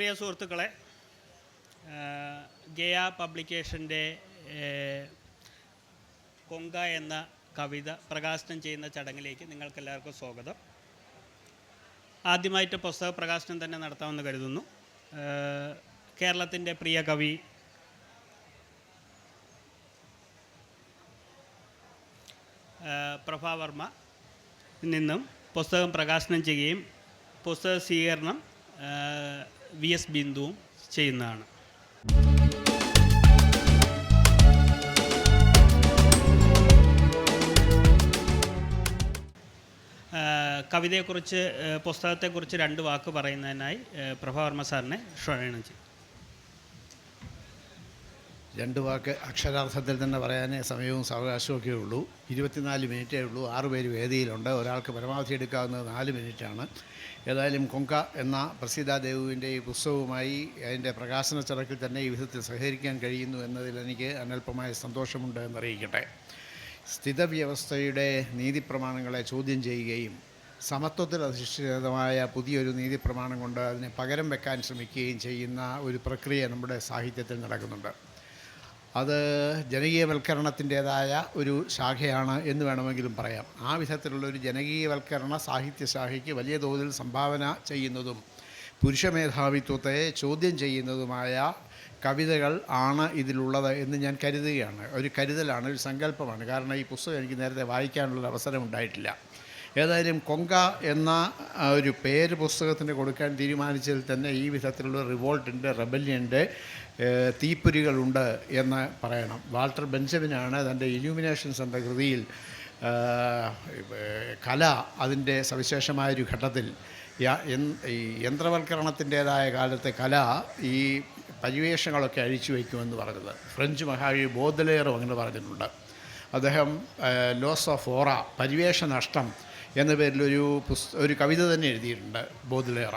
പ്രിയ സുഹൃത്തുക്കളെ ജയ പബ്ലിക്കേഷന്റെ കൊങ്ക എന്ന കവിത പ്രകാശനം ചെയ്യുന്ന ചടങ്ങിലേക്ക് നിങ്ങൾക്കെല്ലാവർക്കും സ്വാഗതം. ആദ്യമായിട്ട് പുസ്തക പ്രകാശനം തന്നെ നടത്താമെന്ന് കരുതുന്നു. കേരളത്തിന്റെ പ്രിയ കവി പ്രഭാവർമ്മ നിന്നും പുസ്തകം പ്രകാശനം ചെയ്യുകയും പുസ്തക സ്വീകരണം വി എസ് ബിന്ദുവും ചെയ്യുന്നതാണ് കവിതയെക്കുറിച്ച് പുസ്തകത്തെക്കുറിച്ച് രണ്ട് വാക്ക് പറയുന്നതിനായി പ്രഭാവർമ്മ സാറിനെ ക്ഷണം ചെയ്യും രണ്ട് വാക്ക് അക്ഷരാർത്ഥത്തിൽ തന്നെ പറയാനേ സമയവും സാവകാശവും ഒക്കെ ഉള്ളൂ. ഇരുപത്തിനാല് മിനിറ്റേ ഉള്ളൂ. ആറ് പേര് വേദിയിലുണ്ട്. ഒരാൾക്ക് പരമാവധി എടുക്കാവുന്നത് നാല് മിനിറ്റാണ്. ഏതായാലും കൊങ്ക എന്ന പ്രസീതാദേവുവിന്റെ ഈ പുസ്തകവുമായി അതിന്റെ പ്രകാശന ചടക്കിൽ തന്നെ ഈ വിധത്തിൽ സഹകരിക്കാൻ കഴിയുന്നു എന്നതിൽ എനിക്ക് അനൽപമായ സന്തോഷമുണ്ട് എന്നറിയിക്കട്ടെ. സ്ഥിതവ്യവസ്ഥയുടെ നീതിപ്രമാണങ്ങളെ ചോദ്യം ചെയ്യുകയും സമത്വത്തിൽ അധിഷ്ഠിതമായ പുതിയൊരു നീതിപ്രമാണം കൊണ്ട് അതിനെ പകരം വെക്കാൻ ശ്രമിക്കുകയും ചെയ്യുന്ന ഒരു പ്രക്രിയ നമ്മുടെ സാഹിത്യത്തിൽ നടക്കുന്നുണ്ട്. അത് ജനകീയവൽക്കരണത്തിന്റേതായ ഒരു ശാഖയാണ് എന്ന് വേണമെങ്കിലും പറയാം. ആ വിധത്തിലുള്ള ഒരു ജനകീയവൽക്കരണ സാഹിത്യ ശാഖയ്ക്ക് വലിയ തോതിൽ സംഭാവന ചെയ്യുന്നതും പുരുഷ മേധാവിത്വത്തെ ചോദ്യം ചെയ്യുന്നതുമായ കവിതകൾ ആണ് ഇതിലുള്ളത് എന്ന് ഞാൻ കരുതുകയാണ്. ഒരു കരുതലാണ് ഒരു സങ്കല്പമാണ്. കാരണം ഈ പുസ്തകം എനിക്ക് നേരത്തെ വായിക്കാനുള്ള അവസരം ഉണ്ടായിട്ടില്ല. ഏതായാലും കൊങ്ക എന്ന ഒരു പേര് പുസ്തകത്തിന് കൊടുക്കാൻ തീരുമാനിച്ചതിൽ തന്നെ ഈ വിധത്തിലുള്ള റിവോൾട്ടിന്റെ റെബല്യന്റെ തീപ്പൊരികളുണ്ട് എന്ന് പറയണം. വാൾട്ടർ ബെഞ്ചമിനാണ് തന്റെ ഇലൂമിനേഷൻസ് എന്ന കൃതിയിൽ കല അതിന്റെ സവിശേഷമായൊരു ഘട്ടത്തിൽ. യന്ത്രവൽക്കരണത്തിന്റേതായ കാലത്തെ കല ഈ പരിവേഷങ്ങളൊക്കെ അഴിച്ചു വയ്ക്കുമെന്ന് പറഞ്ഞത്. ഫ്രഞ്ച് മഹാകവി ബോധലേറും അങ്ങനെ പറഞ്ഞിട്ടുണ്ട്. അദ്ദേഹം ലോസ് ഓഫ് ഓറ പരിവേഷ നഷ്ടം എന്ന പേരിലൊരു പുസ് ഒരു കവിത തന്നെ എഴുതിയിട്ടുണ്ട് ബോധലേറ.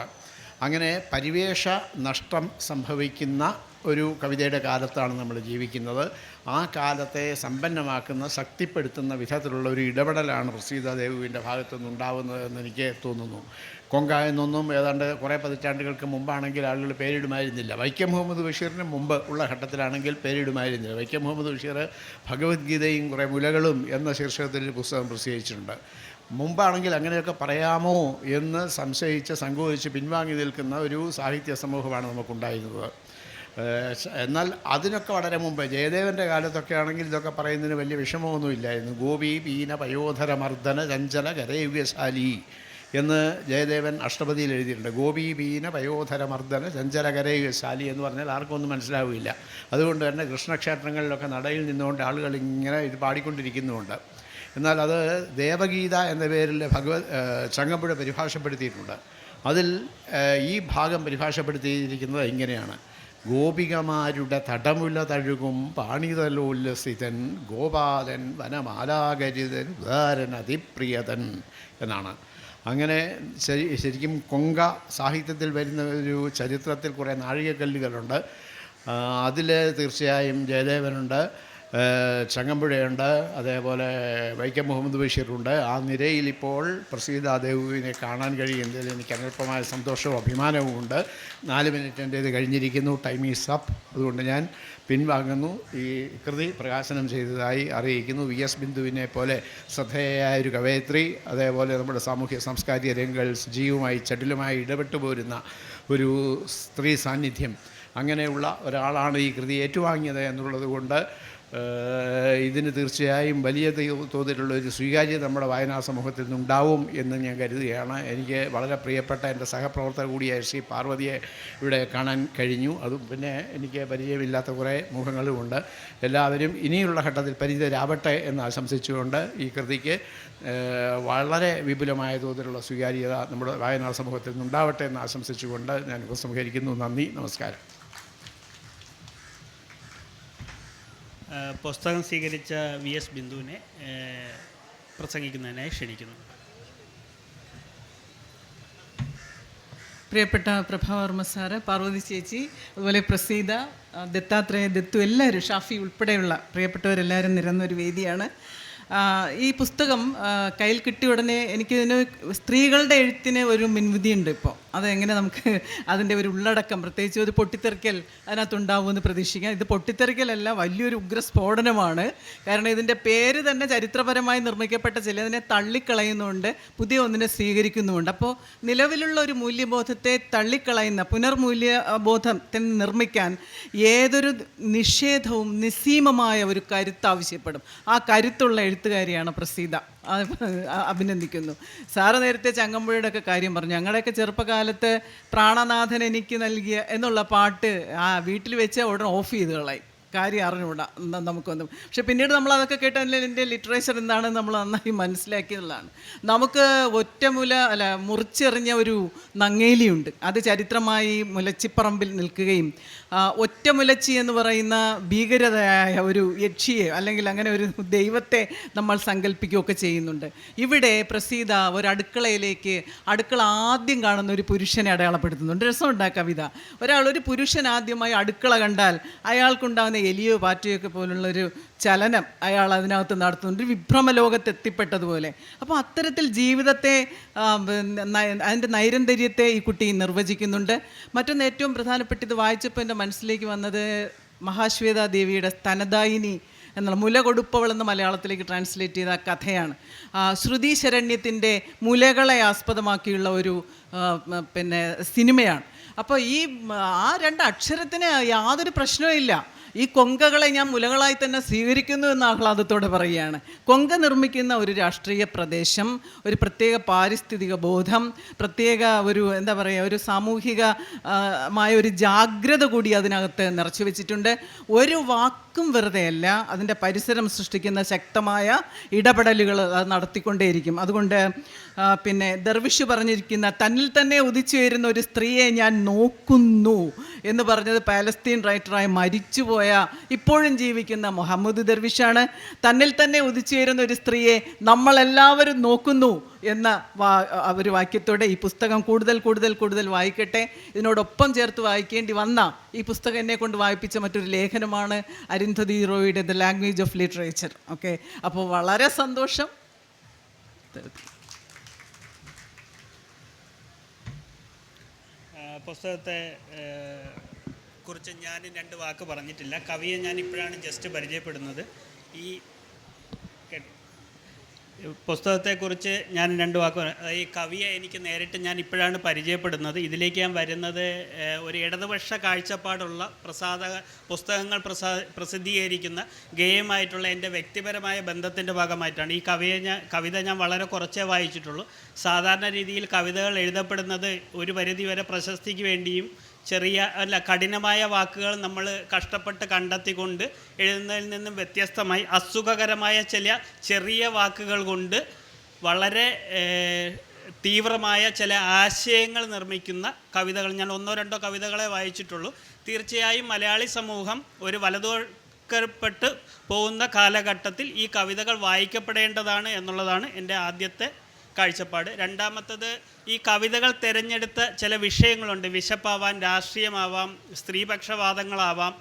അങ്ങനെ പരിവേഷ നഷ്ടം സംഭവിക്കുന്ന ഒരു കവിതയുടെ കാലത്താണ് നമ്മൾ ജീവിക്കുന്നത്. ആ കാലത്തെ സമ്പന്നമാക്കുന്ന ശക്തിപ്പെടുത്തുന്ന വിധത്തിലുള്ള ഒരു ഇടപെടലാണ് പ്രസീത ദേവുവിന്റെ ഭാഗത്തുനിന്ന് ഉണ്ടാവുന്നതെന്ന് എനിക്ക് തോന്നുന്നു. കൊങ്ക എന്നൊന്നും ഏതാണ്ട് കുറേ പതിറ്റാണ്ടുകൾക്ക് മുമ്പാണെങ്കിൽ ആളുകൾ പേരിടുമായിരുന്നില്ല. വൈക്കം മുഹമ്മദ് ബഷീറിന് മുമ്പ് ഉള്ള ഘട്ടത്തിലാണെങ്കിൽ പേരിടുമായിരുന്നില്ല. വൈക്കം മുഹമ്മദ് ബഷീർ ഭഗവത്ഗീതയും കുറേ മുലകളും എന്ന ശീർഷകത്തിൽ പുസ്തകം പ്രസിദ്ധീകരിച്ചിട്ടുണ്ട്. മുമ്പാണെങ്കിൽ അങ്ങനെയൊക്കെ പറയാമോ എന്ന് സംശയിച്ച് സങ്കോചിച്ച് പിൻവാങ്ങി നിൽക്കുന്ന ഒരു സാഹിത്യ സമൂഹമാണ് നമുക്കുണ്ടായിരുന്നത്. എന്നാൽ അതിനൊക്കെ വളരെ മുമ്പ് ജയദേവന്റെ കാലത്തൊക്കെ ആണെങ്കിൽ ഇതൊക്കെ പറയുന്നതിന് വലിയ വിഷമമൊന്നുമില്ലായിരുന്നു. ഗോപി പീന പയോധര മർദ്ദന ചഞ്ചല കരയുഗ്യശാലി എന്ന് ജയദേവൻ അഷ്ടപതിയിൽ എഴുതിയിട്ടുണ്ട്. ഗോപി പീന പയോധര മർദ്ദന ചഞ്ചല കരയുഗ്യശാലി എന്ന് പറഞ്ഞാൽ ആർക്കും ഒന്നും മനസ്സിലാവില്ല. അതുകൊണ്ട് തന്നെ കൃഷ്ണക്ഷേത്രങ്ങളിലൊക്കെ നടയിൽ നിന്നുകൊണ്ട് ആളുകൾ ഇങ്ങനെ ഇത് പാടിക്കൊണ്ടിരിക്കുന്നുമുണ്ട്. എന്നാൽ അത് ദേവഗീത എന്ന പേരിൽ ഭഗവത് ചങ്ങമ്പുഴ പരിഭാഷപ്പെടുത്തിയിട്ടുണ്ട്. അതിൽ ഈ ഭാഗം പരിഭാഷപ്പെടുത്തിയിരിക്കുന്നത് ഇങ്ങനെയാണ്. ഗോപികമാരുടെ തടമുല തഴുകും പാണിതലോല്ലസിതൻ ഗോപാലൻ വനമാലാകരിതൻ ഉദാരൻ അതിപ്രിയതൻ എന്നാണ്. അങ്ങനെ ശരി ശരിക്കും കൊങ്ക സാഹിത്യത്തിൽ വരുന്ന ഒരു ചരിത്രത്തിൽ കുറേ നാഴികക്കല്ലുകളുണ്ട്. അതിൽ തീർച്ചയായും ജയദേവനുണ്ട്. ചങ്ങമ്പുഴയുണ്ട് അതേപോലെ വൈക്കം മുഹമ്മദ് ബഷീറുണ്ട്. ആ നിരയിൽ ഇപ്പോൾ പ്രസീത ദേവുവിനെ കാണാൻ കഴിയുന്നതിൽ എനിക്ക് അനൽപമായ സന്തോഷവും അഭിമാനവും ഉണ്ട്. നാല് മിനിറ്റ് എന്റെ ഇത് കഴിഞ്ഞിരിക്കുന്നു ടൈം ഈസ് അപ്പ് അതുകൊണ്ട് ഞാൻ പിൻവാങ്ങുന്നു. ഈ കൃതി പ്രകാശനം ചെയ്തതായി അറിയിക്കുന്നു. വി എസ് ബിന്ദുവിനെ പോലെ ശ്രദ്ധേയായ ഒരു കവയത്രി അതേപോലെ നമ്മുടെ സാമൂഹ്യ സാംസ്കാരിക രംഗങ്ങളിൽ സജീവമായി ചടുലമായി ഇടപെട്ടു പോരുന്ന ഒരു സ്ത്രീ സാന്നിധ്യം. അങ്ങനെയുള്ള ഒരാളാണ് ഈ കൃതി ഏറ്റുവാങ്ങിയത് എന്നുള്ളത് കൊണ്ട് ഇതിന് തീർച്ചയായും വലിയ തോതിലുള്ള ഒരു സ്വീകാര്യത നമ്മുടെ വായനാ സമൂഹത്തിൽ നിന്നുണ്ടാവും എന്ന് ഞാൻ കരുതുകയാണ്. എനിക്ക് വളരെ പ്രിയപ്പെട്ട എന്റെ സഹപ്രവർത്തക കൂടിയായ ശ്രീ പാർവതിയെ ഇവിടെ കാണാൻ കഴിഞ്ഞു. അതും പിന്നെ എനിക്ക് പരിചയമില്ലാത്ത കുറേ മുഖങ്ങളുമുണ്ട് എല്ലാവരും ഇനിയുള്ള ഘട്ടത്തിൽ പരിചിതരാവട്ടെ എന്ന് ആശംസിച്ചുകൊണ്ട് ഈ കൃതിക്ക് വളരെ വിപുലമായ തോതിലുള്ള സ്വീകാര്യത നമ്മുടെ വായനാ സമൂഹത്തിൽ നിന്നുണ്ടാവട്ടെ എന്ന് ആശംസിച്ചുകൊണ്ട് ഞാൻ ഉപസംഹരിക്കുന്നു. നന്ദി നമസ്കാരം. പുസ്തകം സ്വീകരിച്ച വി എസ് ബിന്ദുവിനെ പ്രസംഗിക്കുന്നതിനായി ക്ഷണിക്കുന്നു. പ്രിയപ്പെട്ട പ്രഭാവർമ്മ സാറ് പാർവതി ചേച്ചി അതുപോലെ പ്രസീത ദത്താത്രേയ ദത്തു എല്ലാവരും ഷാഫി ഉൾപ്പെടെയുള്ള പ്രിയപ്പെട്ടവരെല്ലാവരും നിരന്ന ഒരു വേദിയാണ് ഈ പുസ്തകം കയ്യിൽ കിട്ടിയ ഉടനെ എനിക്കിതിന് സ്ത്രീകളുടെ എഴുത്തിന് ഒരു മുൻവിധിയുണ്ട് ഇപ്പോൾ അതെങ്ങനെ നമുക്ക് അതിന്റെ ഒരു ഉള്ളടക്കം പ്രത്യേകിച്ച് ഒരു പൊട്ടിത്തെറിക്കൽ അതിനകത്തുണ്ടാവുമെന്ന് പ്രതീക്ഷിക്കാം. ഇത് പൊട്ടിത്തെറിക്കലല്ല വലിയൊരു ഉഗ്ര സ്ഫോടനമാണ് കാരണം ഇതിന്റെ പേര് തന്നെ ചരിത്രപരമായി നിർമ്മിക്കപ്പെട്ട ചിലതിനെ തള്ളിക്കളയുന്നുണ്ട് പുതിയ ഒന്നിനെ സ്വീകരിക്കുന്നുമുണ്ട്. അപ്പോൾ നിലവിലുള്ള ഒരു മൂല്യബോധത്തെ തള്ളിക്കളയുന്ന പുനർമൂല്യ ബോധത്തെ നിർമ്മിക്കാൻ ഏതൊരു നിഷേധവും നിസ്സീമമായ ഒരു കരുത്ത് ആവശ്യപ്പെടും. ആ കരുത്തുള്ള എഴുത്തുകാരിയാണ് പ്രസീത. അഭിനന്ദിക്കുന്നു. സാറ് നേരത്തെ ചങ്ങമ്പുഴയുടെ ഒക്കെ കാര്യം പറഞ്ഞു. ഞങ്ങളുടെയൊക്കെ ചെറുപ്പകാലത്ത് പ്രാണനാഥൻ എനിക്ക് നൽകിയ എന്നുള്ള പാട്ട് ആ വീട്ടിൽ വെച്ച് ഉടനെ ഓഫ് ചെയ്ത് കാര്യം അറിഞ്ഞുകൂടാ. നമുക്കൊന്നും. പക്ഷെ പിന്നീട് നമ്മൾ അതൊക്കെ കേട്ടാൽ എന്റെ ലിറ്ററേച്ചർ എന്താണെന്ന് നമ്മൾ നന്നായി മനസ്സിലാക്കിയതാണ് നമുക്ക് ഒറ്റമുല അല്ല മുറിച്ചെറിഞ്ഞ ഒരു നങ്ങേലിയുണ്ട്. അത് ചരിത്രമായി മുലച്ചിപ്പറമ്പിൽ നിൽക്കുകയും ഒറ്റമുലച്ചി എന്ന് പറയുന്ന ഭീകരതയായ ഒരു യക്ഷിയെ അല്ലെങ്കിൽ അങ്ങനെ ഒരു ദൈവത്തെ നമ്മൾ സങ്കല്പിക്കുകയൊക്കെ ചെയ്യുന്നുണ്ട്. ഇവിടെ പ്രസീത ഒരു അടുക്കളയിലേക്ക് അടുക്കള ആദ്യം കാണുന്ന ഒരു പുരുഷനെ അടയാളപ്പെടുത്തുന്നുണ്ട്. രസമുണ്ട് ആ കവിത. ഒരാൾ ഒരു പുരുഷൻ ആദ്യമായി അടുക്കള കണ്ടാൽ അയാൾക്കുണ്ടാകുന്ന എലിയോ പാറ്റിയൊക്കെ ഒക്കെ പോലുള്ള ഒരു ചലനം അയാൾ അതിനകത്ത് നടത്തുന്നുണ്ട്. വിഭ്രമ ലോകത്ത് എത്തിപ്പെട്ടതുപോലെ. അപ്പോൾ അത്തരത്തിൽ ജീവിതത്തെ അതിന്റെ നൈരന്തര്യത്തെ ഈ കുട്ടി നിർവചിക്കുന്നുണ്ട്. മറ്റൊന്ന് ഏറ്റവും പ്രധാനപ്പെട്ട ഇത് വായിച്ചപ്പോൾ എന്റെ മനസ്സിലേക്ക് വന്നത് മഹാശ്വേത ദേവിയുടെ സ്തനദായിനി എന്നുള്ള മുല കൊടുപ്പവൾ എന്ന് മലയാളത്തിലേക്ക് ട്രാൻസ്ലേറ്റ് ചെയ്ത കഥയാണ്. ശ്രുതി ശരണ്യത്തിന്റെ മുലകളെ ആസ്പദമാക്കിയുള്ള ഒരു പിന്നെ സിനിമയാണ്. അപ്പോൾ ഈ ആ രണ്ട് അക്ഷരത്തിന് യാതൊരു പ്രശ്നവും ഇല്ല. ഈ കൊങ്കകളെ ഞാൻ മുലകളായി തന്നെ സ്വീകരിക്കുന്നു എന്ന് ആഹ്ലാദത്തോടെ പറയുകയാണ്. കൊങ്ക നിർമ്മിക്കുന്ന ഒരു രാഷ്ട്രീയ പ്രദേശം ഒരു പ്രത്യേക പാരിസ്ഥിതിക ബോധം പ്രത്യേക ഒരു എന്താ പറയുക ഒരു സാമൂഹിക മായ ഒരു ജാഗ്രത കൂടി അതിനകത്ത് നിറച്ചു വെച്ചിട്ടുണ്ട്. ഒരു വാക്കും വെറുതെയല്ല അതിന്റെ പരിസരം സൃഷ്ടിക്കുന്ന ശക്തമായ ഇടപെടലുകൾ അത് നടത്തിക്കൊണ്ടേയിരിക്കും. അതുകൊണ്ട് പിന്നെ ദർവിഷ് പറഞ്ഞിരിക്കുന്ന തന്നിൽ തന്നെ ഉദിച്ചു വരുന്ന ഒരു സ്ത്രീയെ ഞാൻ നോക്കുന്നു എന്ന് പറഞ്ഞത് പാലസ്തീൻ റൈറ്ററായി മരിച്ചുപോയ ഇപ്പോഴും ജീവിക്കുന്ന മുഹമ്മദ് ദർവിഷാണ്. തന്നിൽ തന്നെ ഉദിച്ചു വരുന്ന ഒരു സ്ത്രീയെ നമ്മളെല്ലാവരും നോക്കുന്നു എന്ന വാ ഒരു വാക്യത്തോടെ ഈ പുസ്തകം കൂടുതൽ കൂടുതൽ കൂടുതൽ വായിക്കട്ടെ. ഇതിനോടൊപ്പം ചേർത്ത് വായിക്കേണ്ടി വന്ന ഈ പുസ്തകം എന്നെ കൊണ്ട് വായിപ്പിച്ച മറ്റൊരു ലേഖനമാണ് Arundhati റോയുടെ the language of literature okay. അപ്പോൾ വളരെ സന്തോഷം ആ, പുസ്തകത്തെ കുറിച്ച് ഞാൻ രണ്ട് വാക്ക് പറഞ്ഞിട്ടില്ല. കവിയെ ഞാൻ ഇപ്പോഴാണ് ജസ്റ്റ് പരിചയപ്പെടുന്നത്. ഈ പുസ്തകത്തെക്കുറിച്ച് ഞാൻ രണ്ട് വാക്ക് ഈ കവിയെ എനിക്ക് നേരിട്ട് ഞാൻ ഇപ്പോഴാണ് പരിചയപ്പെടുന്നത്. ഇതിലേക്ക് ഞാൻ വരുന്നത് ഒരു ഇടതുപക്ഷ കാഴ്ചപ്പാടുള്ള പ്രസാദ പുസ്തകങ്ങൾ പ്രസാ പ്രസിദ്ധീകരിക്കുന്ന ഗെയിമായിട്ടുള്ള എന്റെ വ്യക്തിപരമായ ബന്ധത്തിന്റെ ഭാഗമായിട്ടാണ് ഈ കവിയെ ഞാൻ കവിത ഞാൻ വളരെ കുറച്ചേ വായിച്ചിട്ടുള്ളൂ. സാധാരണ രീതിയിൽ കവിതകൾ എഴുതപ്പെടുന്നത് ഒരു പരിധിവരെ പ്രശസ്തിക്ക് വേണ്ടിയും ചെറിയ അല്ല കഠിനമായ വാക്കുകൾ നമ്മൾ കഷ്ടപ്പെട്ട് കണ്ടെത്തിക്കൊണ്ട് എഴുതുന്നതിൽ നിന്നും വ്യത്യസ്തമായി അസുഖകരമായ ചില ചെറിയ വാക്കുകൾ കൊണ്ട് വളരെ തീവ്രമായ ചില ആശയങ്ങൾ നിർമ്മിക്കുന്ന കവിതകൾ. ഞാൻ ഒന്നോ രണ്ടോ കവിതകളെ വായിച്ചിട്ടുള്ളൂ. തീർച്ചയായും മലയാളി സമൂഹം ഒരു വലതുവൽക്കരപ്പെട്ട് പോകുന്ന കാലഘട്ടത്തിൽ ഈ കവിതകൾ വായിക്കപ്പെടേണ്ടതാണ് എന്നുള്ളതാണ് എന്റെ ആദ്യത്തെ കാഴ്ചപ്പാട്. രണ്ടാമത്തത് ഈ കവിതകൾ തിരഞ്ഞെടുത്ത ചില വിഷയങ്ങളുണ്ട്. വിശപ്പാവാം രാഷ്ട്രീയമാവാം സ്ത്രീപക്ഷവാദങ്ങളാവാം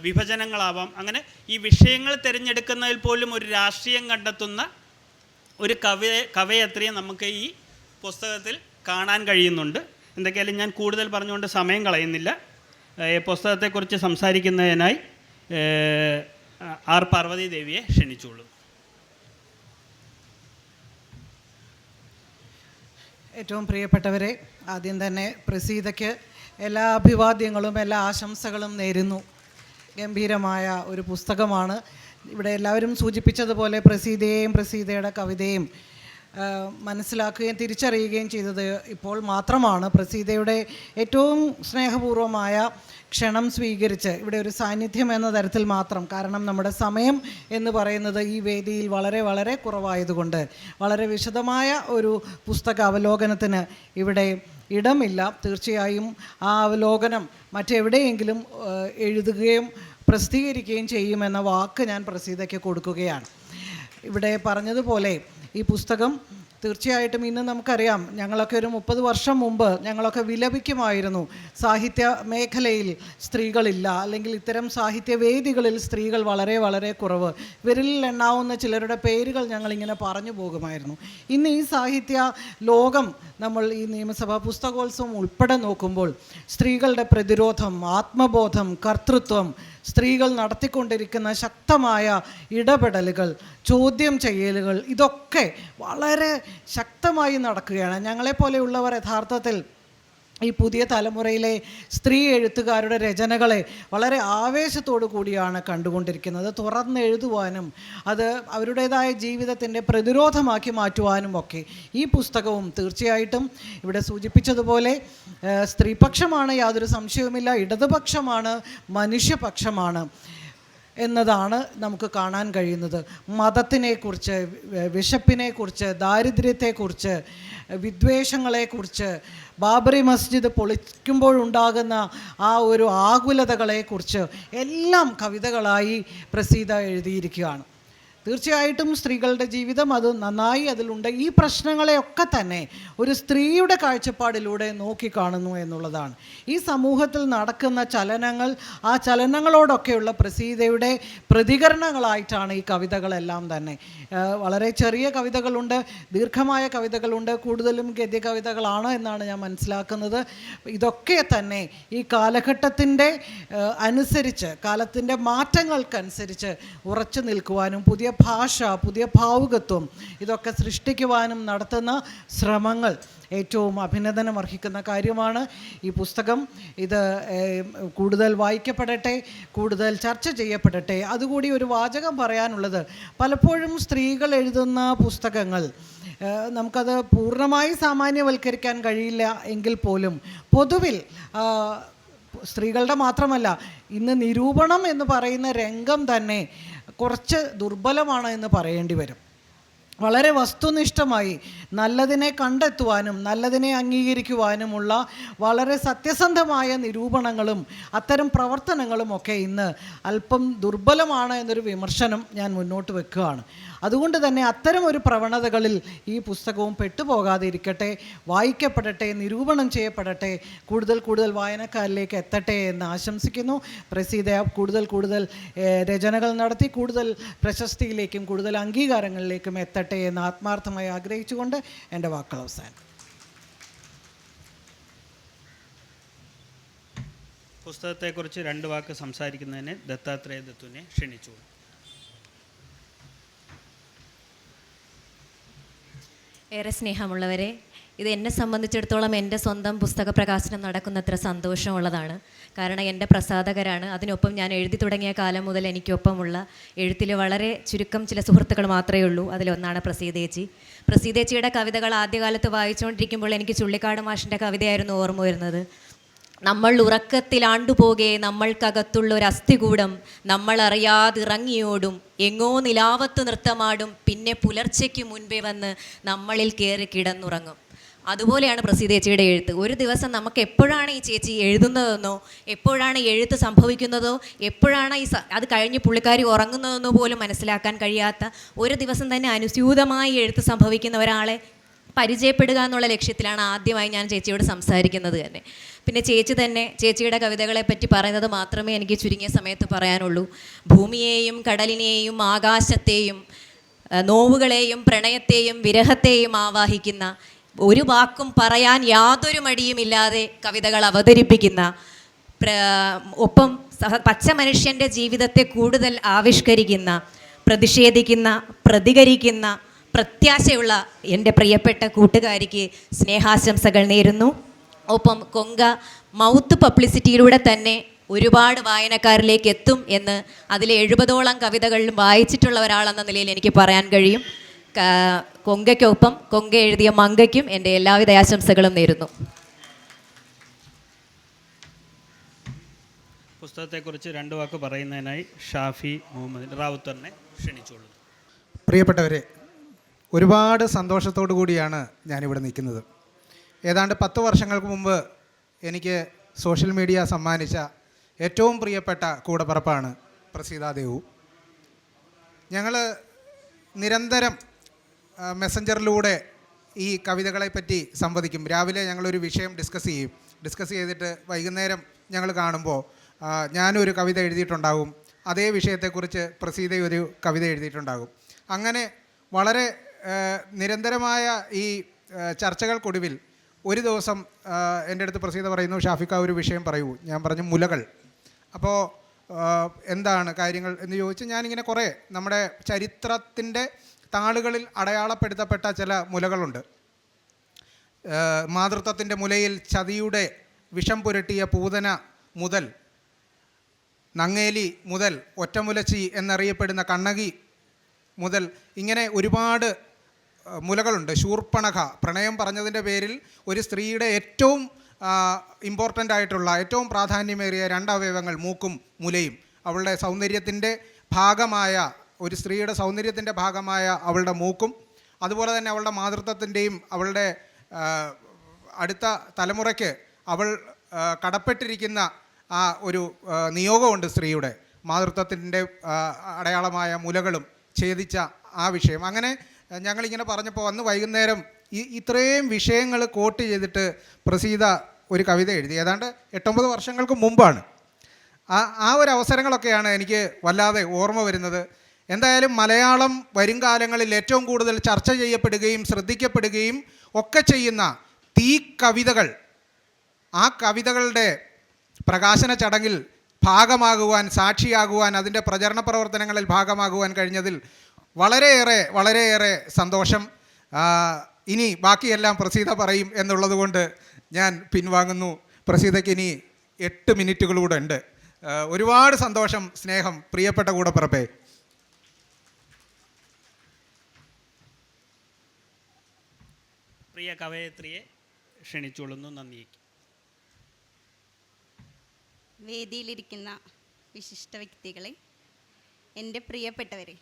വിഭജനങ്ങളാവാം. അങ്ങനെ ഈ വിഷയങ്ങൾ തിരഞ്ഞെടുക്കുന്നതിൽ പോലും ഒരു രാഷ്ട്രീയം കണ്ടെത്തുന്ന ഒരു കവി കവയത്രിയെ നമുക്ക് ഈ പുസ്തകത്തിൽ കാണാൻ കഴിയുന്നുണ്ട്. എന്തൊക്കെയായാലും ഞാൻ കൂടുതൽ പറഞ്ഞുകൊണ്ട് സമയം കളയുന്നില്ല. ഈ പുസ്തകത്തെക്കുറിച്ച് സംസാരിക്കുന്നതിനായി ആർ പാർവതി ദേവിയെ ക്ഷണിച്ചുള്ളൂ ഏറ്റവും പ്രിയപ്പെട്ടവരെ ആദ്യം തന്നെ പ്രസീതയ്ക്ക് എല്ലാ അഭിവാദ്യങ്ങളും എല്ലാ ആശംസകളും നേരുന്നു. ഗംഭീരമായ ഒരു പുസ്തകമാണ്. ഇവിടെ എല്ലാവരും സൂചിപ്പിച്ചതുപോലെ പ്രസീതയെയും പ്രസീതയുടെ കവിതയും മനസ്സിലാക്കുകയും തിരിച്ചറിയുകയും ചെയ്തത് ഇപ്പോൾ മാത്രമാണ്. പ്രസീതയുടെ ഏറ്റവും സ്നേഹപൂർവമായ ക്ഷണം സ്വീകരിച്ച് ഇവിടെ ഒരു സാന്നിധ്യം എന്ന തരത്തിൽ മാത്രം കാരണം നമ്മുടെ സമയം എന്ന് പറയുന്നത് ഈ വേദിയിൽ വളരെ വളരെ കുറവായതുകൊണ്ട് വളരെ വിശദമായ ഒരു പുസ്തക അവലോകനത്തിന് ഇവിടെ ഇടമില്ല. തീർച്ചയായും ആ അവലോകനം മറ്റെവിടെയെങ്കിലും എഴുതുകയും പ്രസിദ്ധീകരിക്കുകയും ചെയ്യുമെന്ന വാക്ക് ഞാൻ പ്രസീതയ്ക്ക് കൊടുക്കുകയാണ്. ഇവിടെ പറഞ്ഞതുപോലെ ഈ പുസ്തകം തീർച്ചയായിട്ടും ഇന്ന് നമുക്കറിയാം. ഞങ്ങളൊക്കെ ഒരു മുപ്പത് വർഷം മുമ്പ് ഞങ്ങളൊക്കെ വിലപിക്കുമായിരുന്നു. സാഹിത്യ മേഖലയിൽ സ്ത്രീകളില്ല അല്ലെങ്കിൽ ഇത്തരം സാഹിത്യവേദികളിൽ സ്ത്രീകൾ വളരെ വളരെ കുറവ്. വിരലിൽ എണ്ണാവുന്ന ചിലരുടെ പേരുകൾ ഞങ്ങളിങ്ങനെ പറഞ്ഞു പോകുമായിരുന്നു. ഇന്ന് ഈ സാഹിത്യ ലോകം നമ്മൾ ഈ നിയമസഭാ പുസ്തകോത്സവം ഉൾപ്പെടെ നോക്കുമ്പോൾ സ്ത്രീകളുടെ പ്രതിരോധം ആത്മബോധം കർത്തൃത്വം സ്ത്രീകൾ നടത്തിക്കൊണ്ടിരിക്കുന്ന ശക്തമായ ഇടപെടലുകൾ ചോദ്യം ചെയ്യലുകൾ ഇതൊക്കെ വളരെ ശക്തമായി നടക്കുകയാണ്. ഞങ്ങളെപ്പോലെയുള്ളവർ യഥാർത്ഥത്തിൽ ഈ പുതിയ തലമുറയിലെ സ്ത്രീ എഴുത്തുകാരുടെ രചനകളെ വളരെ ആവേശത്തോടു കൂടിയാണ് കണ്ടുകൊണ്ടിരിക്കുന്നത്. തുറന്നെഴുതുവാനും അത് അവരുടേതായ ജീവിതത്തിന്റെ പ്രതിരോധമാക്കി മാറ്റുവാനും ഒക്കെ ഈ പുസ്തകവും തീർച്ചയായിട്ടും ഇവിടെ സൂചിപ്പിച്ചതുപോലെ സ്ത്രീപക്ഷമാണ് യാതൊരു സംശയവുമില്ല ഇടതുപക്ഷമാണ് മനുഷ്യപക്ഷമാണ്. എന്നതാണ് നമുക്ക് കാണാൻ കഴിയുന്നത്. മതത്തിനെക്കുറിച്ച് വിശപ്പിനെക്കുറിച്ച് ദാരിദ്ര്യത്തെക്കുറിച്ച് വിദ്വേഷങ്ങളെക്കുറിച്ച് ബാബറി മസ്ജിദ് പൊളിക്കുമ്പോഴുണ്ടാകുന്ന ആ ഒരു ആകുലതകളെക്കുറിച്ച് എല്ലാം കവിതകളായി പ്രസീത എഴുതിയിരിക്കുകയാണ്. തീർച്ചയായിട്ടും സ്ത്രീകളുടെ ജീവിതം അത് നന്നായി അതിലുണ്ട്. ഈ പ്രശ്നങ്ങളെയൊക്കെ തന്നെ ഒരു സ്ത്രീയുടെ കാഴ്ചപ്പാടിലൂടെ നോക്കിക്കാണുന്നു എന്നുള്ളതാണ്. ഈ സമൂഹത്തിൽ നടക്കുന്ന ചലനങ്ങൾ ആ ചലനങ്ങളോടൊക്കെയുള്ള പ്രസീതയുടെ പ്രതികരണങ്ങളായിട്ടാണ് ഈ കവിതകളെല്ലാം തന്നെ. വളരെ ചെറിയ കവിതകളുണ്ട് ദീർഘമായ കവിതകളുണ്ട് കൂടുതലും ഗദ്യ കവിതകളാണ് എന്നാണ് ഞാൻ മനസ്സിലാക്കുന്നത്. ഇതൊക്കെ തന്നെ ഈ കാലഘട്ടത്തിന്റെ അനുസരിച്ച് കാലത്തിന്റെ മാറ്റങ്ങൾക്കനുസരിച്ച് ഉറച്ചു നിൽക്കുവാനും പുതിയ ഭാഷ പുതിയ ഭാവുകത്വം ഇതൊക്കെ സൃഷ്ടിക്കുവാനും നടത്തുന്ന ശ്രമങ്ങൾ ഏറ്റവും അഭിനന്ദനം അർഹിക്കുന്ന കാര്യമാണ്. ഈ പുസ്തകം ഇത് കൂടുതൽ വായിക്കപ്പെടട്ടെ കൂടുതൽ ചർച്ച ചെയ്യപ്പെടട്ടെ. അതുകൂടി ഒരു വാചകം പറയാനുള്ളത്. പലപ്പോഴും സ്ത്രീകൾ എഴുതുന്ന പുസ്തകങ്ങൾ നമുക്കത് പൂർണമായി സാമാന്യവൽക്കരിക്കാൻ കഴിയില്ല എങ്കിൽ പോലും പൊതുവിൽ സ്ത്രീകളുടെ മാത്രമല്ല ഇന്ന് നിരൂപണം എന്ന് പറയുന്ന രംഗം തന്നെ കുറച്ച് ദുർബലമാണ് എന്ന് പറയേണ്ടി വരും. വളരെ വസ്തുനിഷ്ഠമായി നല്ലതിനെ കണ്ടെത്തുവാനും നല്ലതിനെ അംഗീകരിക്കുവാനുമുള്ള വളരെ സത്യസന്ധമായ നിരൂപണങ്ങളും അത്തരം പ്രവർത്തനങ്ങളും ഒക്കെ ഇന്ന് അല്പം ദുർബലമാണ് എന്നൊരു വിമർശനം ഞാൻ മുന്നോട്ട് വെക്കുകയാണ്. അതുകൊണ്ട് തന്നെ അത്തരം ഒരു പ്രവണതകളിൽ ഈ പുസ്തകവും പെട്ടുപോകാതെ ഇരിക്കട്ടെ വായിക്കപ്പെടട്ടെ നിരൂപണം ചെയ്യപ്പെടട്ടെ കൂടുതൽ കൂടുതൽ വായനക്കാരിലേക്ക് എത്തട്ടെ എന്ന് ആശംസിക്കുന്നു. പ്രസീത കൂടുതൽ കൂടുതൽ രചനകൾ നടത്തി കൂടുതൽ പ്രശസ്തിയിലേക്കും കൂടുതൽ അംഗീകാരങ്ങളിലേക്കും എത്തട്ടെ. എന്ന് ആത്മാർത്ഥമായി ആഗ്രഹിച്ചുകൊണ്ട് എന്റെ വാക്കുകൾ അവസാനം. പുസ്തകത്തെക്കുറിച്ച് രണ്ട് വാക്ക് സംസാരിക്കുന്നതിന് ദത്താത്രേയ ദത്തുവിനെ ക്ഷണിച്ചു. ഏറെ സ്നേഹമുള്ളവരെ ഇത് എന്നെ സംബന്ധിച്ചിടത്തോളം എന്റെ സ്വന്തം പുസ്തക പ്രകാശനം നടക്കുന്നത്ര സന്തോഷമുള്ളതാണ്. കാരണം എന്റെ പ്രസാധകരാണ്. അതിനൊപ്പം ഞാൻ എഴുതി തുടങ്ങിയ കാലം മുതൽ എനിക്കൊപ്പമുള്ള എഴുത്തിൽ വളരെ ചുരുക്കം ചില സുഹൃത്തുക്കൾ മാത്രമേ ഉള്ളൂ. അതിലൊന്നാണ് പ്രസീതേച്ചി പ്രസീതേച്ചിയുടെ കവിതകൾ ആദ്യകാലത്ത് വായിച്ചുകൊണ്ടിരിക്കുമ്പോൾ എനിക്ക് ചുള്ളിക്കാട് മാഷിന്റെ കവിതയായിരുന്നു ഓർമ്മ വരുന്നത്. നമ്മൾ ഉറക്കത്തിലാണ്ടുപോകെ നമ്മൾക്കകത്തുള്ള ഒരു അസ്ഥികൂടം നമ്മൾ അറിയാതിറങ്ങിയോടും എങ്ങോ നിലാവത്ത് നൃത്തമാടും പിന്നെ പുലർച്ചയ്ക്ക് മുൻപേ വന്ന് നമ്മളിൽ കയറി കിടന്നുറങ്ങും. അതുപോലെയാണ് പ്രസീതേച്ചിയുടെ എഴുത്ത്. ഒരു ദിവസം നമുക്ക് എപ്പോഴാണ് ഈ ചേച്ചി എഴുതുന്നതെന്നോ എപ്പോഴാണ് എഴുത്ത് സംഭവിക്കുന്നതോ എപ്പോഴാണ് ഈ അത് കഴിഞ്ഞ് പുള്ളിക്കാരി ഉറങ്ങുന്നതെന്നോ പോലും മനസ്സിലാക്കാൻ കഴിയാത്ത ഒരു ദിവസം തന്നെ അനുസ്യൂതമായി എഴുത്ത് സംഭവിക്കുന്ന ഒരാളെ പരിചയപ്പെടുക എന്നുള്ള ലക്ഷ്യത്തിലാണ് ആദ്യമായി ഞാൻ ചേച്ചിയോട് സംസാരിക്കുന്നത് തന്നെ. പിന്നെ ചേച്ചി തന്നെ ചേച്ചിയുടെ കവിതകളെ പറ്റി പറയുന്നത് മാത്രമേ എനിക്ക് ചുരുങ്ങിയ സമയത്ത് പറയാനുള്ളൂ. ഭൂമിയെയും കടലിനെയും ആകാശത്തെയും നോവുകളെയും പ്രണയത്തെയും വിരഹത്തെയും ആവാഹിക്കുന്ന ഒരു വാക്കും പറയാൻ യാതൊരു മടിയുമില്ലാതെ കവിതകൾ അവതരിപ്പിക്കുന്ന ഒപ്പം പച്ച മനുഷ്യന്റെ ജീവിതത്തെ കൂടുതൽ ആവിഷ്കരിക്കുന്ന പ്രതിഷേധിക്കുന്ന പ്രതികരിക്കുന്ന പ്രത്യാശയുള്ള എന്റെ പ്രിയപ്പെട്ട കൂട്ടുകാരിക്ക് സ്നേഹാശംസകൾ നേരുന്നു. ഒപ്പം കൊങ്ക മൗത്ത് പബ്ലിസിറ്റിയിലൂടെ തന്നെ ഒരുപാട് വായനക്കാരിലേക്ക് എത്തും എന്ന് അതിലെ എഴുപതോളം കവിതകളിലും വായിച്ചിട്ടുള്ള ഒരാളെന്ന നിലയിൽ എനിക്ക് പറയാൻ കഴിയും. കൊങ്കയ്ക്കൊപ്പം കൊങ്ക എഴുതിയ മങ്കയ്ക്കും എന്റെ എല്ലാവിധ ആശംസകളും നേരുന്നു. പുസ്തകത്തെക്കുറിച്ച് രണ്ട് വാക്ക് പറയുന്നതിനായി ഷാഫി മുഹമ്മദ് റാവുത്തറിനെ ക്ഷണിച്ചോളൂ പ്രിയപ്പെട്ടവരെ ഒരുപാട് സന്തോഷത്തോടു കൂടിയാണ് ഞാനിവിടെ നിൽക്കുന്നത്. ഏതാണ്ട് പത്ത് വർഷങ്ങൾക്ക് മുമ്പ് എനിക്ക് സോഷ്യൽ മീഡിയ സമ്മാനിച്ച ഏറ്റവും പ്രിയപ്പെട്ട കൂടപ്പറപ്പാണ് പ്രസീതാദേവു. ഞങ്ങൾ നിരന്തരം മെസ്സഞ്ചറിലൂടെ ഈ കവിതകളെ പറ്റി സംവദിക്കും. രാവിലെ ഞങ്ങളൊരു വിഷയം ഡിസ്കസ് ചെയ്യും. ഡിസ്കസ് ചെയ്തിട്ട് വൈകുന്നേരം ഞങ്ങൾ കാണുമ്പോൾ ഞാനൊരു കവിത എഴുതിയിട്ടുണ്ടാകും അതേ വിഷയത്തെക്കുറിച്ച് പ്രസീത ഒരു കവിത എഴുതിയിട്ടുണ്ടാകും. അങ്ങനെ വളരെ നിരന്തരമായ ഈ ചർച്ചകൾക്കൊടുവിൽ ഒരു ദിവസം എന്റെ അടുത്ത് പ്രസീത പറയുന്നു ഷാഫിക്ക ഒരു വിഷയം പറയൂ. ഞാൻ പറഞ്ഞു മുലകൾ. അപ്പോൾ എന്താണ് കാര്യങ്ങൾ എന്ന് ചോദിച്ച് ഞാനിങ്ങനെ കുറേ നമ്മുടെ ചരിത്രത്തിന്റെ താളുകളിൽ അടയാളപ്പെടുത്തപ്പെട്ട ചില മുലകളുണ്ട്. മാതൃത്വത്തിന്റെ മുലയിൽ ചതിയുടെ വിഷം പുരട്ടിയ പൂതന മുതൽ നങ്ങേലി മുതൽ ഒറ്റമുലച്ചി എന്നറിയപ്പെടുന്ന കണ്ണകി മുതൽ ഇങ്ങനെ ഒരുപാട് മുലകളുണ്ട്. ശൂർപ്പണഖ പ്രണയം പറഞ്ഞതിന്റെ പേരിൽ ഒരു സ്ത്രീയുടെ ഏറ്റവും ഇമ്പോർട്ടന്റ് ആയിട്ടുള്ള ഏറ്റവും പ്രാധാന്യമേറിയ രണ്ടവയവങ്ങൾ മൂക്കും മുലയും. അവളുടെ സൗന്ദര്യത്തിന്റെ ഭാഗമായ ഒരു സ്ത്രീയുടെ സൗന്ദര്യത്തിന്റെ ഭാഗമായ അവളുടെ മൂക്കും അതുപോലെ തന്നെ അവളുടെ മാതൃത്വത്തിന്റെയും അവളുടെ അടുത്ത തലമുറയ്ക്ക് അവൾ കടപ്പെട്ടിരിക്കുന്ന ആ ഒരു നിയോഗമുണ്ട് സ്ത്രീയുടെ. മാതൃത്വത്തിന്റെ അടയാളമായ മുലകളും ഛേദിച്ച ആ വിഷയം. അങ്ങനെ ഞങ്ങളിങ്ങനെ പറഞ്ഞപ്പോൾ അന്ന് വൈകുന്നേരം ഈ ഇത്രയും വിഷയങ്ങൾ കോട്ട് ചെയ്തിട്ട് പ്രസീത ഒരു കവിത എഴുതി. ഏതാണ്ട് എട്ടൊമ്പത് വർഷങ്ങൾക്ക് മുമ്പാണ്. ആ ആ ഒരു അവസരങ്ങളൊക്കെയാണ് എനിക്ക് വല്ലാതെ ഓർമ്മ വരുന്നത്. എന്തായാലും മലയാളം വരും കാലങ്ങളിൽ ഏറ്റവും കൂടുതൽ ചർച്ച ചെയ്യപ്പെടുകയും ശ്രദ്ധിക്കപ്പെടുകയും ഒക്കെ ചെയ്യുന്ന തീ കവിതകൾ ആ കവിതകളുടെ പ്രകാശന ചടങ്ങിൽ ഭാഗമാകുവാൻ സാക്ഷിയാകുവാൻ അതിന്റെ പ്രചരണ പ്രവർത്തനങ്ങളിൽ ഭാഗമാകുവാൻ കഴിഞ്ഞതിൽ വളരെയേറെ വളരെയേറെ സന്തോഷം. ഇനി ബാക്കിയെല്ലാം പ്രസീത പറയും എന്നുള്ളതുകൊണ്ട് ഞാൻ പിൻവാങ്ങുന്നു. പ്രസീതയ്ക്ക് ഇനി എട്ട് മിനിറ്റുകളൂടെ ഉണ്ട്. ഒരുപാട് സന്തോഷം സ്നേഹം പ്രിയപ്പെട്ട കൂടപ്പിറപ്പേ. പ്രിയ കവയത്രിയെ ക്ഷണിച്ചുകൊള്ളുന്നു. നന്ദി. വേദിയിലിരിക്കുന്ന വിശിഷ്ട വ്യക്തികളെ എന്റെ പ്രിയപ്പെട്ടവരെ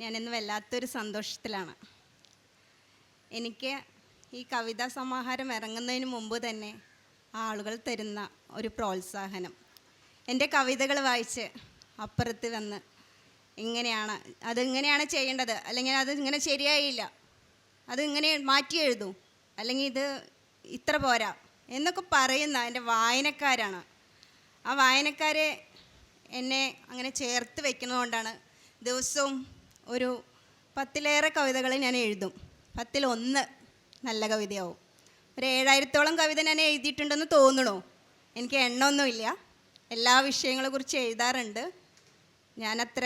ഞാനിന്ന് വല്ലാത്തൊരു സന്തോഷത്തിലാണ്. എനിക്ക് ഈ കവിതാ സമാഹാരം ഇറങ്ങുന്നതിന് മുമ്പ് തന്നെ ആളുകൾ തരുന്ന ഒരു പ്രോത്സാഹനം. എന്റെ കവിതകൾ വായിച്ച് അപ്പുറത്ത് വന്ന് ഇങ്ങനെയാണ് അതെങ്ങനെയാണ് ചെയ്യേണ്ടത്? അല്ലെങ്കിൽ അത് ഇങ്ങനെ ശരിയായില്ല. അത് ഇങ്ങനെ മാറ്റി എഴുതും. അല്ലെങ്കിൽ ഇത് ഇത്ര പോരാ എന്നൊക്കെ പറയുന്ന എന്റെ വായനക്കാരാണ്. ആ വായനക്കാരെ എന്നെ അങ്ങനെ ചേർത്ത് വെക്കുന്നതുകൊണ്ടാണ് ദിവസവും ഒരു പത്തിലേറെ കവിതകൾ ഞാൻ എഴുതും. പത്തിലൊന്ന് നല്ല കവിതയാവും. ഒരു ഏഴായിരത്തോളം കവിത ഞാൻ എഴുതിയിട്ടുണ്ടെന്ന് തോന്നണു. എനിക്ക് എണ്ണമൊന്നുമില്ല. എല്ലാ വിഷയങ്ങളെക്കുറിച്ച് എഴുതാറുണ്ട്. ഞാനത്ര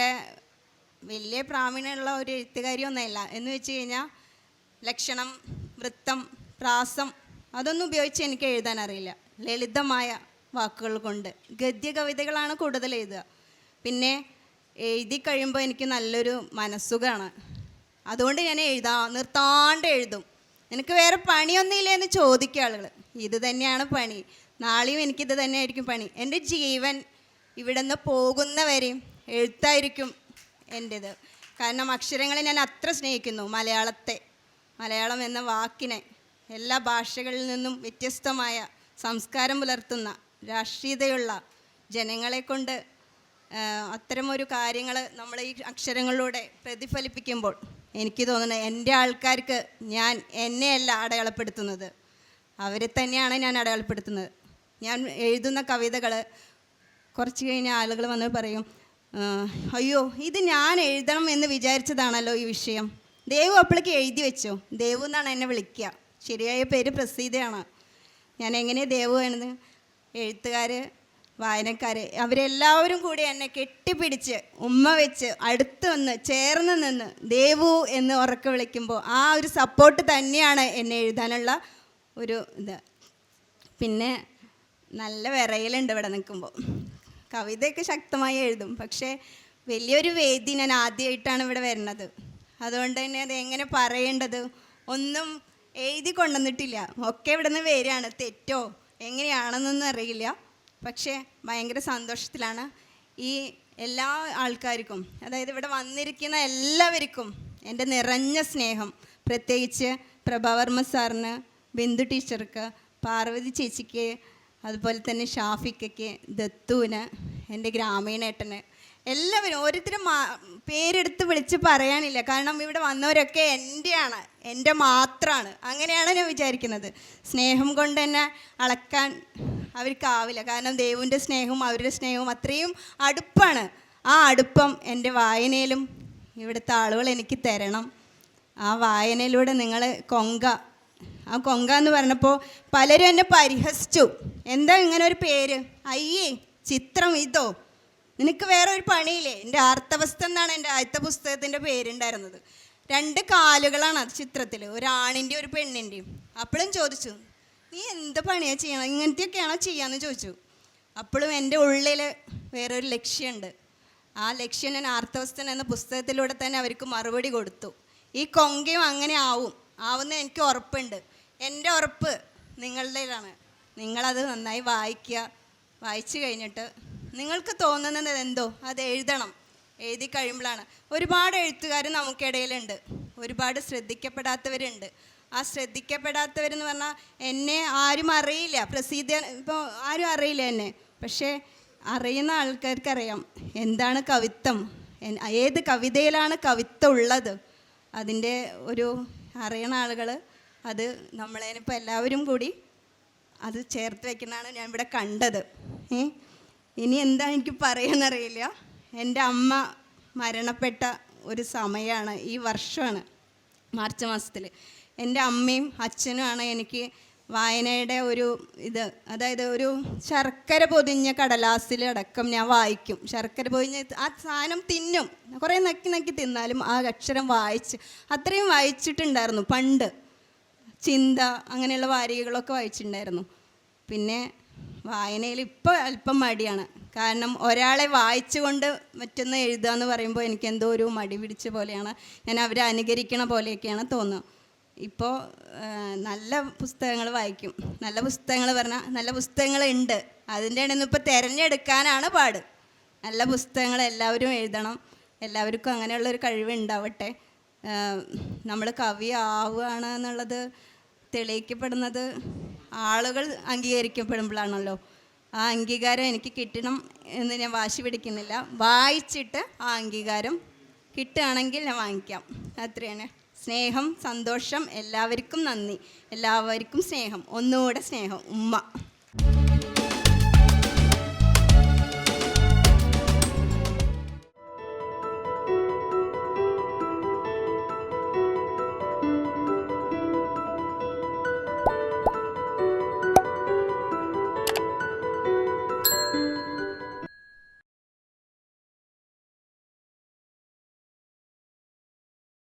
വലിയ പ്രാവീണ്യമുള്ള ഒരു എഴുത്തുകാരിയൊന്നുമല്ല എന്ന് വെച്ച് കഴിഞ്ഞാൽ ലക്ഷണം വൃത്തം പ്രാസം അതൊന്നും ഉപയോഗിച്ച് എനിക്ക് എഴുതാൻ അറിയില്ല. ലളിതമായ വാക്കുകൾ കൊണ്ട്. ഗദ്യ കവിതകളാണ് കൂടുതൽ എഴുതുക. പിന്നെ എഴുതി കഴിയുമ്പോൾ എനിക്ക് നല്ലൊരു മനസ്സുഖമാണ് അതുകൊണ്ട് ഞാൻ എഴുതാ നിർത്താണ്ട് എഴുതും. നിനക്ക് വേറെ പണിയൊന്നുമില്ല എന്ന് ചോദിക്കുക ആളുകൾ ഇത് തന്നെയാണ് പണി. നാളെയും എനിക്കിത് തന്നെയായിരിക്കും പണി. എന്റെ ജീവൻ ഇവിടെ നിന്ന് പോകുന്നവരെയും എഴുത്തായിരിക്കും എന്റേത്. കാരണം അക്ഷരങ്ങളെ ഞാൻ അത്ര സ്നേഹിക്കുന്നു. മലയാളത്തെ. മലയാളം എന്ന വാക്കിനെ എല്ലാ ഭാഷകളിൽ നിന്നും വ്യത്യസ്തമായ സംസ്കാരം പുലർത്തുന്ന രാഷ്ട്രീയതയുള്ള ജനങ്ങളെ കൊണ്ട് അത്തരമൊരു കാര്യങ്ങൾ നമ്മൾ ഈ അക്ഷരങ്ങളിലൂടെ പ്രതിഫലിപ്പിക്കുമ്പോൾ എനിക്ക് തോന്നുന്നത് എന്റെ ആൾക്കാർക്ക് ഞാൻ എന്നെയല്ല അടയാളപ്പെടുത്തുന്നത്. അവരെ തന്നെയാണ് ഞാൻ അടയാളപ്പെടുത്തുന്നത്. ഞാൻ എഴുതുന്ന കവിതകൾ കുറച്ച് കഴിഞ്ഞ ആളുകൾ വന്ന് പറയും അയ്യോ ഇത് ഞാൻ എഴുതണം എന്ന് വിചാരിച്ചതാണല്ലോ ഈ വിഷയം. ദേവു അപ്പോഴേക്ക് എഴുതി വെച്ചു. ദേവു എന്നാണ് എന്നെ വിളിക്കുക ശരിയായ പേര് പ്രസീതയാണ്. ഞാൻ എങ്ങനെ ദേവു ആണെന്ന് എഴുത്തുകാർ വായനക്കാർ അവരെല്ലാവരും കൂടി എന്നെ കെട്ടിപ്പിടിച്ച് ഉമ്മ വെച്ച് അടുത്ത് വന്ന് ചേർന്ന് നിന്ന് ദേവു എന്ന് ഉറക്കെ വിളിക്കുമ്പോൾ ആ ഒരു സപ്പോർട്ട് തന്നെയാണ് എന്നെ എഴുതാനുള്ള ഒരു ഇത്. പിന്നെ നല്ല വിറയലുണ്ട് ഇവിടെ നിൽക്കുമ്പോൾ കവിതയൊക്കെ ശക്തമായി എഴുതും. പക്ഷേ വലിയൊരു വേദി ഞാൻ ആദ്യമായിട്ടാണ് ഇവിടെ വരുന്നത്. അതുകൊണ്ട് തന്നെ അത് എങ്ങനെ പറയേണ്ടത്? ഒന്നും എഴുതി കൊണ്ടുവന്നിട്ടില്ല. ഒക്കെ ഇവിടെ നിന്ന് വരികയാണ്. തെറ്റോ? എങ്ങനെയാണെന്നൊന്നും അറിയില്ല. പക്ഷേ ഭയങ്കര സന്തോഷത്തിലാണ് ഈ എല്ലാ ആൾക്കാർക്കും അതായത് ഇവിടെ വന്നിരിക്കുന്ന എല്ലാവർക്കും എന്റെ നിറഞ്ഞ സ്നേഹം. പ്രത്യേകിച്ച് പ്രഭാവർമ്മ സാറിന് ബിന്ദു ടീച്ചർക്ക് പാർവതി ചേച്ചിക്ക് അതുപോലെ തന്നെ ഷാഫിക്കയ്ക്ക് ദത്തുവിന് എന്റെ ഗ്രാമീണേട്ടന് എല്ലാവരും ഓരോരുത്തരും പേരെടുത്ത് വിളിച്ച് പറയാനില്ല. കാരണം ഇവിടെ വന്നവരൊക്കെ എന്റെയാണ് എന്റെ മാത്രമാണ് അങ്ങനെയാണ് ഞാൻ വിചാരിക്കുന്നത്. സ്നേഹം കൊണ്ട് തന്നെ അളക്കാൻ അവർക്കാവില്ല. കാരണം ദൈവന്റെ സ്നേഹവും അവരുടെ സ്നേഹവും അത്രയും അടുപ്പാണ്. ആ അടുപ്പം എന്റെ വായനയിലും ഇവിടുത്തെ ആളുകൾ എനിക്ക് തരണം. ആ വായനയിലൂടെ നിങ്ങൾ കൊങ്ക. ആ കൊങ്ക എന്ന് പറഞ്ഞപ്പോൾ പലരും എന്നെ പരിഹസിച്ചു. എന്താ ഇങ്ങനെ ഒരു പേര്? അയ്യേ ചിത്രം ഇതോ? നിനക്ക് വേറെ ഒരു പണിയില്ലേ? എന്റെ ആർത്തവസ്ഥ എന്നാണ് എന്റെ ആദ്യത്തെ പുസ്തകത്തിന്റെ പേരുണ്ടായിരുന്നത്. രണ്ട് കാലുകളാണ് അത് ചിത്രത്തിൽ ഒരാണിന്റെയും ഒരു പെണ്ണിന്റെയും. അപ്പോഴും ചോദിച്ചു നീ എന്ത് പണിയാണ് ചെയ്യണം? ഇങ്ങനത്തെയൊക്കെയാണോ ചെയ്യാന്ന് ചോദിച്ചു. അപ്പോഴും എന്റെ ഉള്ളിൽ വേറൊരു ലക്ഷ്യമുണ്ട്. ആ ലക്ഷ്യം ഞാൻ ആർത്തവസ്ഥൻ എന്ന പുസ്തകത്തിലൂടെ തന്നെ അവർക്ക് മറുപടി കൊടുത്തു. ഈ കൊങ്കയും അങ്ങനെ ആവും. ആവുന്ന എനിക്ക് ഉറപ്പുണ്ട്. എന്റെ ഉറപ്പ് നിങ്ങളുടേതാണ്. നിങ്ങളത് നന്നായി വായിക്കുക. വായിച്ചു കഴിഞ്ഞിട്ട് നിങ്ങൾക്ക് തോന്നുന്നത് എന്തോ? അത് എഴുതണം. എഴുതി കഴിയുമ്പോഴാണ്. ഒരുപാട് എഴുത്തുകാർ നമുക്കിടയിലുണ്ട്. ഒരുപാട് ശ്രദ്ധിക്കപ്പെടാത്തവരുണ്ട്. ആ ശ്രദ്ധിക്കപ്പെടാത്തവരെന്ന് പറഞ്ഞാൽ എന്നെ ആരും അറിയില്ല. പ്രസിദ്ധ ഇപ്പോൾ ആരും അറിയില്ല എന്നെ. പക്ഷേ അറിയുന്ന ആൾക്കാർക്കറിയാം. എന്താണ് കവിത്വം? ഏത് കവിതയിലാണ് കവിത്വം ഉള്ളത്? അതിന്റെ ഒരു അറിയണ ആളുകൾ അത് നമ്മളതിനിപ്പോൾ എല്ലാവരും കൂടി അത് ചേർത്ത് വെക്കുന്നതാണ് ഞാൻ ഇവിടെ കണ്ടത്. ഏ? ഇനി എന്താ എനിക്ക് പറയാന്നറിയില്ല. എന്റെ അമ്മ മരണപ്പെട്ട ഒരു സമയമാണ് ഈ വർഷമാണ് മാർച്ച് മാസത്തിൽ എന്റെ അമ്മയും അച്ഛനുമാണ് എനിക്ക് വായനയുടെ ഒരു ഇത് അതായത് ഒരു ശർക്കര പൊതിഞ്ഞ കടലാസിൽ അടക്കം ഞാൻ വായിക്കും. ശർക്കര പൊതിഞ്ഞ ആ സാധനം തിന്നും. കുറേ നക്കി നക്കി തിന്നാലും ആ അക്ഷരം വായിച്ച് അത്രയും വായിച്ചിട്ടുണ്ടായിരുന്നു പണ്ട്. ചിന്ത അങ്ങനെയുള്ള വാരികകളൊക്കെ വായിച്ചിട്ടുണ്ടായിരുന്നു. പിന്നെ വായനയിൽ ഇപ്പോൾ അല്പം മടിയാണ്. കാരണം ഒരാളെ വായിച്ചുകൊണ്ട് മറ്റൊന്ന് എഴുതുക എന്ന് പറയുമ്പോൾ എനിക്ക് എന്തോ ഒരു മടി പിടിച്ച പോലെയാണ്. ഞാൻ അവരെ അനുകരിക്കണ പോലെയൊക്കെയാണ് തോന്നുക. ഇപ്പോൾ നല്ല പുസ്തകങ്ങൾ വായിക്കും. നല്ല പുസ്തകങ്ങൾ പറഞ്ഞാൽ നല്ല പുസ്തകങ്ങളുണ്ട്. അതിന്റെ ഇടയിൽ നിന്ന് ഇപ്പോൾ തിരഞ്ഞെടുക്കാനാണ് പാട്. നല്ല പുസ്തകങ്ങൾ എല്ലാവരും എഴുതണം. എല്ലാവർക്കും അങ്ങനെയുള്ളൊരു കഴിവ് ഉണ്ടാവട്ടെ. നമ്മൾ കവി ആവുകയാണ് എന്നുള്ളത് തെളിയിക്കപ്പെടുന്നത്. ആളുകൾ അംഗീകരിക്കപ്പെടുമ്പോഴാണല്ലോ. ആ അംഗീകാരം എനിക്ക് കിട്ടണം എന്ന് ഞാൻ വാശി പിടിക്കുന്നില്ല. വായിച്ചിട്ട് ആ അംഗീകാരം കിട്ടുകയാണെങ്കിൽ ഞാൻ വാങ്ങിക്കാം. അത്രയാണ്. സ്നേഹം സന്തോഷം എല്ലാവർക്കും നന്ദി. എല്ലാവർക്കും സ്നേഹം. ഒന്നുകൂടെ സ്നേഹം. ഉമ്മ.